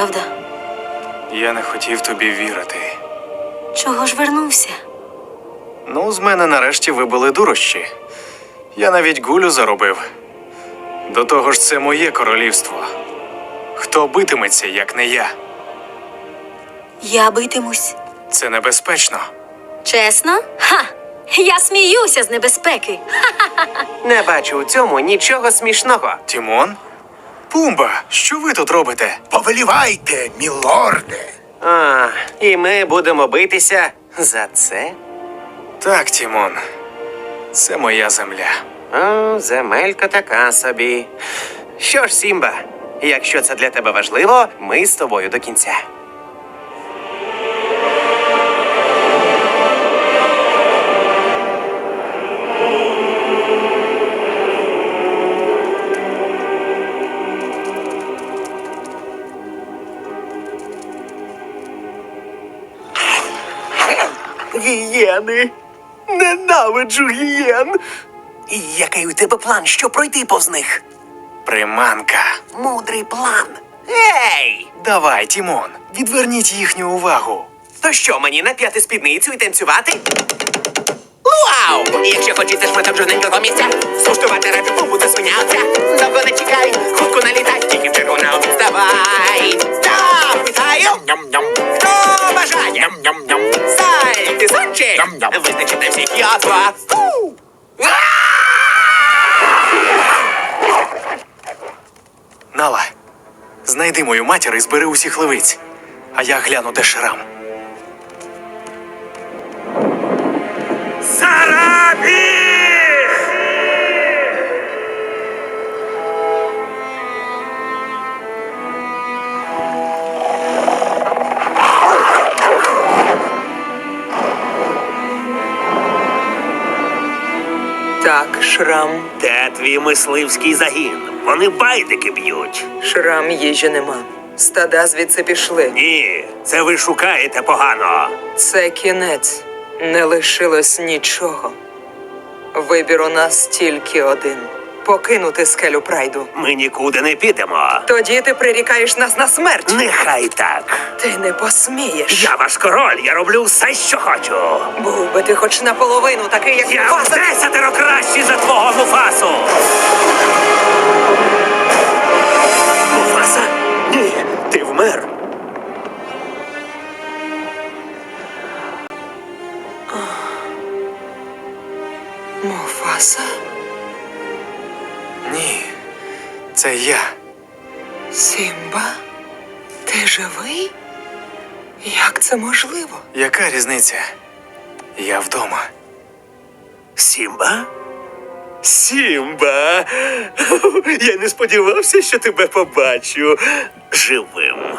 правда? Я не хотів тобі вірити. Чого ж вернувся? Ну, з мене нарешті вибили дурощі. Я навіть гулю заробив. До того ж, це моє королівство. Хто битиметься, як не я? Я битимусь. Це небезпечно. Чесно? Ха! Я сміюся з небезпеки. Не бачу у цьому нічого смішного. Тімон? Пумба, що ви тут робите? Повелівайте, мілорде. А, і ми будемо битися за це? Так, Тімон. Це моя земля. О, земелька така собі. Що ж, Сімба, якщо це для тебе важливо, ми з тобою до кінця. Гієни. Ненавиджу гієн. Який у тебе план, що пройти повз них? Приманка. Мудрий план. Ей! Давай, Тімон, відверніть їхню увагу. То що, мені нап'яти спідницю і танцювати? Вау! Якщо хочете шматок жорненького місця, скуштувати раджу пумпу та свинявця. Довго не чекай, хутко налітай, тільки в чергу на обід ставай. Так, вітаю! Ням-ням. Ням-ням-ням. Сальти, сончик! Ням-ням. Визначите всіх ятва. Фу! Нала, знайди мою матір і збери усіх левиць. А я гляну, де шрам. Так, шрам. Де твій мисливський загін? Вони байдики б'ють. Шрам їжі нема. Стада звідси пішли. Ні, це ви шукаєте погано. Це кінець. Не лишилось нічого. Вибір у нас тільки один покинути скелю прайду. Ми нікуди не підемо. Тоді ти прирікаєш нас на смерть. Нехай так. Ти не посмієш. Я ваш король, я роблю все, що хочу. Був би ти хоч наполовину такий, як Я в Муфаса. десятеро кращий за твого муфасу. Муфаса? Ні, ти вмер. Муфаса? Ні, це я. Сімба? Ти живий? Як це можливо? Яка різниця? Я вдома. Сімба? Сімба. Я не сподівався, що тебе побачу живим.